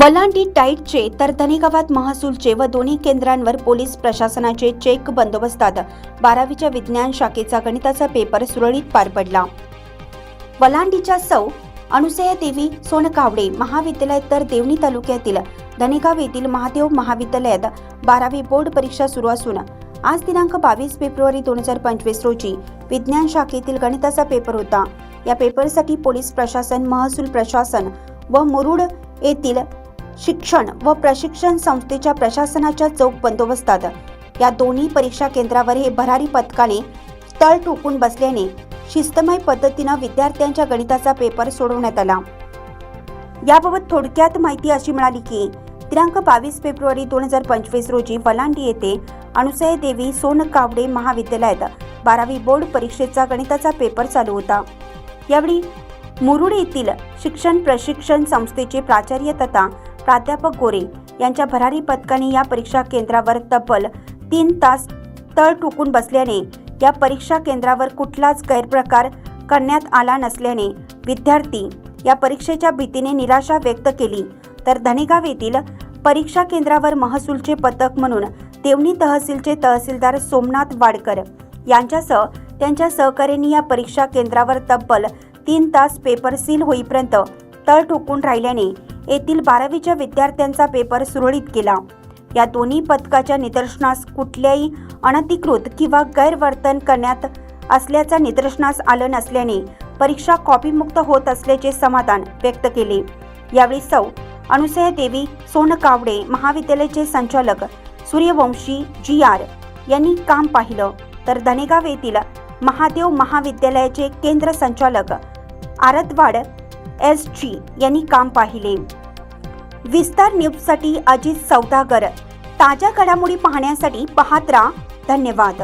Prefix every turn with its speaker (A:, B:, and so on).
A: वलांडी टाईटचे तर धनेगावात महसूलचे व दोन्ही केंद्रांवर पोलीस प्रशासनाचे चेक बंदोबस्तात बारावीच्या विज्ञान शाखेचा गणिताचा पेपर सुरळीत पार पडला. वलांडीच्या सौ अनुसया देवी सोनकावडे महाविद्यालयात तर देवणी तालुक्यातील धनेगाव येथील महादेव महाविद्यालयात बारावी बोर्ड परीक्षा सुरू असून आज दिनांक बावीस फेब्रुवारी दोन हजार पंचवीस रोजी विज्ञान शाखेतील गणिताचा पेपर होता. या पेपरसाठी पोलीस प्रशासन महसूल प्रशासन व मुरुड येथील शिक्षण व प्रशिक्षण संस्थेच्या प्रशासनाच्या चौक बंदोबस्तात. या दोन्ही परीक्षा केंद्रावर हे भरारी पथकाने तळ ठोकून बसल्याने शिस्तमय पद्धतीनं विद्यार्थ्यांच्या गणिताचा पेपर सोडवण्यात आला. याबाबत थोडक्यात माहिती अशी मिळाली की दिनांक बावीस फेब्रुवारी दोन हजार पंचवीस रोजी वलांडी येथे अनुसय देवी सोनकावडे महाविद्यालयात बारावी बोर्ड परीक्षेचा गणिताचा पेपर चालू होता. यावेळी मुरुड येथील शिक्षण प्रशिक्षण संस्थेचे प्राचार्य तथा प्राध्यापक गोरे यांच्या भरारी पथकाने या परीक्षा केंद्रावर तब्बल तीन तास तळ टुकून बसल्याने या परीक्षा केंद्रावर कुठलाच गैरप्रकार करण्यात आला नसल्याने विद्यार्थी या परीक्षेच्या भीतीने निराशा व्यक्त केली. तर धनेगाव येथील परीक्षा केंद्रावर महसूलचे पथक म्हणून देवणी तहसीलचे तहसीलदार सोमनाथ वाडकर यांच्यासह त्यांच्या सहकार्यांनी या परीक्षा केंद्रावर तब्बल तीन तास पेपर सील होईपर्यंत तळ ठोकून राहिल्याने येथील बारावीच्या विद्यार्थ्यांचा पेपर सुरळीत केला. या दोन्ही पथकाच्या निदर्शनास कुठल्याही अनधिकृत किंवा गैरवर्तन करण्यात असल्याचा निदर्शनास आलं नसल्याने परीक्षा कॉपीमुक्त होत असल्याचे समाधान व्यक्त केले. यावेळी सौ. अनुसया देवी सोनकावडे महाविद्यालयाचे संचालक सूर्यवंशी जी आर यांनी काम पाहिलं. तर धनेगाव येथील महादेव महाविद्यालयाचे केंद्र संचालक आरतवाड एस जी यांनी काम पाहिले. विस्तार न्यूजसाठी अजित सौदागर. ताज्या घडामोडी पाहण्यासाठी पाहत राहा. धन्यवाद.